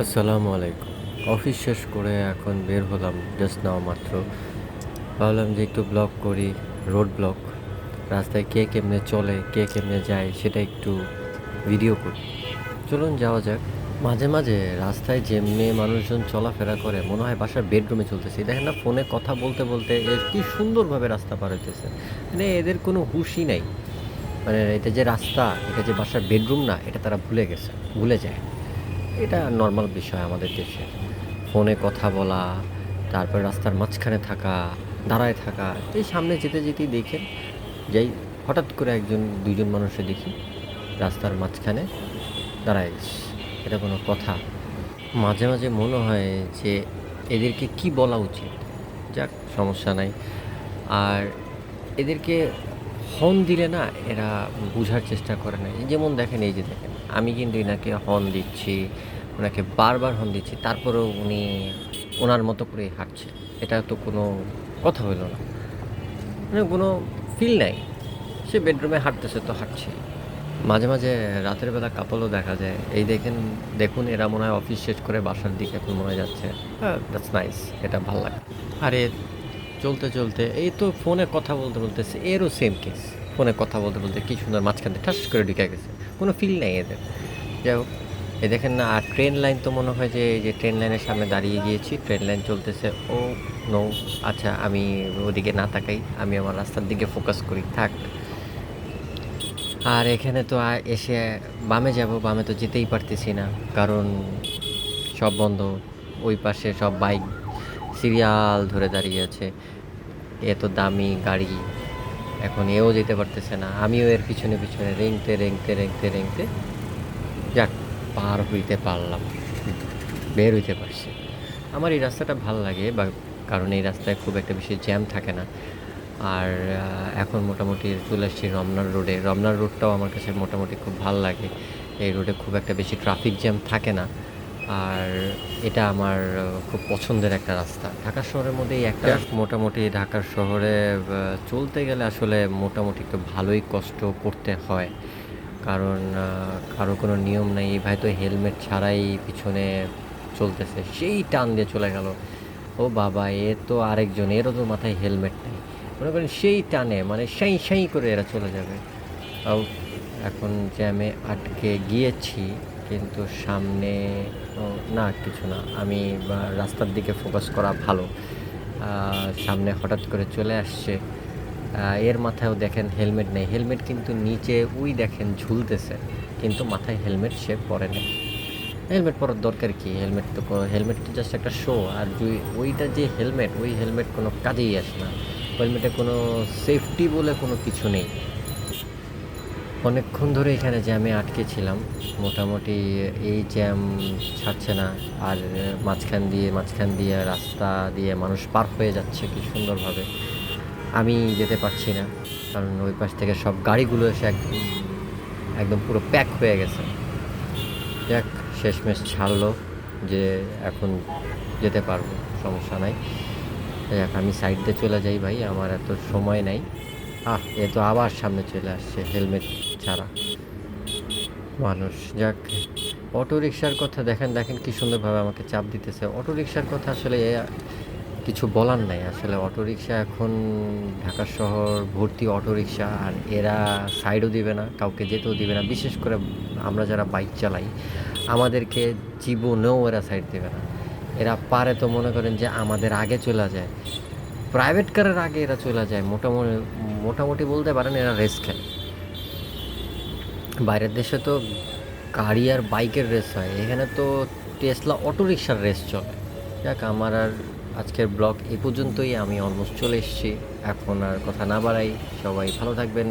আসসালামু আলাইকুম। অফিস শেষ করে এখন বের হলাম জাস্ট নাও মাত্র। ভাবলাম যে একটু ব্লগ করি রোড ব্লগ রাস্তায় কে কেমনে চলে, কে কেমনে যায় সেটা একটু ভিডিও করি। চলুন যাওয়া যাক। মাঝে মাঝে রাস্তায় যেমনি মানুষজন চলাফেরা করে, মনে হয় বাসার বেডরুমে চলতেছে। দেখেন না ফোনে কথা বলতে বলতে কি সুন্দরভাবে রাস্তা পার হইতেছে। মানে এদের কোনো হুশই নাই। মানে এটা যে রাস্তা, এটা যে বাসার বেডরুম না, এটা তারা ভুলে গেছে, ভুলে যায়। এটা নর্মাল বিষয় আমাদের দেশে। ফোনে কথা বলা, তারপর রাস্তার মাঝখানে থাকা, দাঁড়ায় থাকা, এই সামনে যেতে যেতেই দেখেন যাই হঠাৎ করে একজন দুজন মানুষে দেখি রাস্তার মাঝখানে দাঁড়ায় গেছে এটা কোনো কথা। মাঝে মাঝে মনে হয় যে এদেরকে কি বলা উচিত? যাক, সমস্যা নাই। আর এদেরকে হর্ন দিলে না, এরা বোঝার চেষ্টা করে না যেমন দেখেন, এই যে দেখেন, আমি কিন্তু এনাকে হর্ন দিচ্ছি। ওনাকে বারবার হন দিচ্ছি, তারপরেও উনি ওনার মতো করে হাঁটছে। এটা তো কোনো কথা হলো না। মানে কোনো ফিল নাই। সে বেডরুমে হাঁটতেছে তো হাঁটছে। মাঝে মাঝে রাতের বেলা কাপলও দেখা যায়। এই দেখেন, দেখুন এরা মনে হয় অফিস শেষ করে বাসার দিকে এখন মনে যাচ্ছে। হ্যাঁ দ্যাটস নাইস এটা ভালো লাগে। আরে, চলতে চলতে, এই তো ফোনে কথা বলতে বলতেছে এরও সেম কেস ফোনে কথা বলতে বলতে কি সুন্দর মাঝখানে ঠাস করে ঢুকে গেছে। কোনো ফিল নেই এদের। যাই হোক এই দেখেন না, আর ট্রেন লাইন তো মনে হয় যে, এই যে ট্রেন লাইনের সামনে দাঁড়িয়ে গিয়েছি ট্রেন লাইন চলতেছে, ও, নো আচ্ছা আমি ওদিকে না তাকাই, আমি আমার রাস্তার দিকে ফোকাস করি, থাক। আর এখানে তো এসে বামে যাব, বামে তো যেতেই পারতেছি না, কারণ সব বন্ধ, ওই পাশে সব বাইক সিরিয়াল ধরে দাঁড়িয়ে আছে এত দামি গাড়ি, এখন এও যেতে পারতেছে না, আমিও এর পিছনে পিছনে রেংতে রেংতে রেংতে রেংতে, যাক পার হইতে পারলাম। বের হইতে পারছি। আমার এই রাস্তাটা ভালো লাগে বা কারণ এই রাস্তায় খুব একটা বেশি জ্যাম থাকে না। আর এখন মোটামুটি চলে আসছি রমনার রোডে। রমনার রোডটাও আমার কাছে মোটামুটি খুব ভালো লাগে। এই রোডে খুব একটা বেশি ট্রাফিক জ্যাম থাকে না। আর এটা আমার খুব পছন্দের একটা রাস্তা। ঢাকা শহরের মধ্যে এই একটা মোটামুটি ঢাকার শহরে চলতে গেলে আসলে মোটামুটি একটু ভালোই কষ্ট করতে হয়। কারণ কারও কোনো নিয়ম নেই। এই ভাই তো হেলমেট ছাড়াই পিছনে চলতেছে। সেই টান দিয়ে চলে গেল। ও বাবা, এ তো আরেকজন। এরও তো মাথায় হেলমেট নেই। মনে করেন সেই টানে মানে সেই সেই করে এরা চলে যাবে। তাও এখন জ্যামে আটকে গিয়েছি, কিন্তু সামনে না, কিছু না। আমি রাস্তার দিকে ফোকাস করা ভালো। সামনে হঠাৎ করে চলে আসছে। এর মাথায়ও দেখেন হেলমেট নেই। হেলমেট কিন্তু নিচে উই দেখেন ঝুলতেছে, কিন্তু মাথায় হেলমেট সে পরে নেই। হেলমেট পরার দরকার কি? হেলমেট তো হেলমেট তো জাস্ট একটা শো আর ওইটা যে হেলমেট, ওই হেলমেট কোনো কাজেই আসে না। হেলমেটে কোনো সেফটি বলে কোনো কিছু নেই। অনেকক্ষণ ধরে এখানে জ্যামে আটকে ছিলাম। মোটামুটি এই জ্যাম ছাড়ছে না, আর মাঝখান দিয়ে মাঝখান দিয়ে রাস্তা দিয়ে মানুষ পার হয়ে যাচ্ছে কি সুন্দরভাবে। আমি যেতে পারছি না। কারণ ওই পাশ থেকে সব গাড়িগুলো এসে একদম একদম পুরো প্যাক হয়ে গেছে। যাক, শেষমেশ ছাড়লো যে এখন যেতে পারব, সমস্যা নাই। যাক, আমি সাইড দিয়ে চলে যাই ভাই, আমার এত সময় নাই। আহ, এ তো আবার সামনে চলে আসছে হেলমেট ছাড়া। মানুষ, যাক অটো রিক্সার কথা দেখেন দেখেন কি সুন্দরভাবে আমাকে চাপ দিতেছে। অটো রিক্সার কথা আসলে কিছু বলার নাই। আসলে অটো রিক্সা এখন ঢাকা শহর ভর্তি অটো রিক্সা আর এরা সাইডও দিবে না, কাউকে যেতেও দিবে না। বিশেষ করে আমরা যারা বাইক চালাই, আমাদেরকে জীবনেও এরা সাইড দেবে না। এরা পারে তো মনে করেন যে আমাদের আগে চলে যায়। প্রাইভেট কারের আগে এরা চলে যায়। মোটামুটি মোটামুটি বলতে পারেন এরা রেস খেলে। বাইরের দেশে তো গাড়ি আর বাইকের রেস হয়। এখানে তো টেসলা অটো রিক্সার রেস চলে। যাক, আমার আর আজকের ব্লগ এই পর্যন্তই, আমি অলমোস্ট চলে এসেছি। এখন আর কথা না বাড়াই, সবাই ভালো থাকবেন।